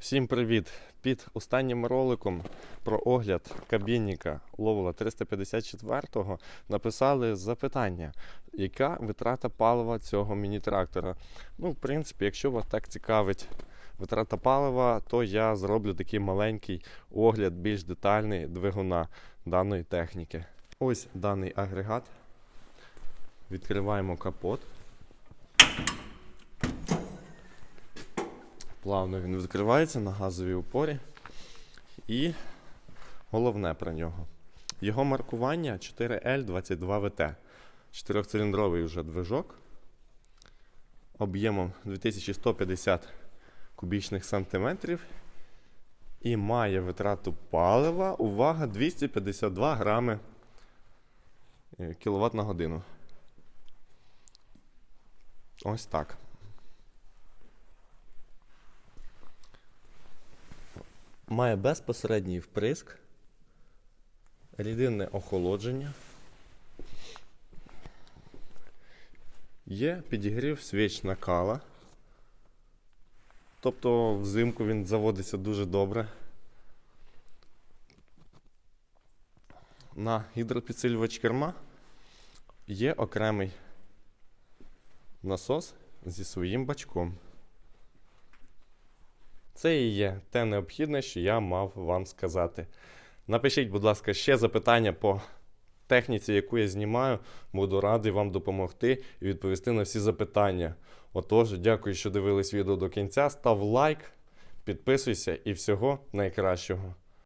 Всім привіт! Під останнім роликом про огляд кабінника Ловела 354 написали запитання, яка витрата палива цього міні-трактора. Ну, в принципі, якщо вас так цікавить витрата палива, то я зроблю такий маленький огляд, більш детальний двигуна даної техніки. Ось даний агрегат. Відкриваємо капот. Плавно він відкривається на газовій опорі. І головне про нього. Його маркування 4L22VT. Чотирьохциліндровий вже движок. Об'ємом 2150 кубічних сантиметрів. І має витрату палива. Увага, 252 грами кіловат на годину. Ось так. Має безпосередній вприск, рідинне охолодження. Є підігрів свіч накала. Тобто взимку він заводиться дуже добре. На гідропідсилювач керма є окремий насос зі своїм бачком. Це і є те необхідне, що я мав вам сказати. Напишіть, будь ласка, ще запитання по техніці, яку я знімаю. Буду радий вам допомогти і відповісти на всі запитання. Отож, дякую, що дивились відео до кінця. Став лайк, підписуйся і всього найкращого.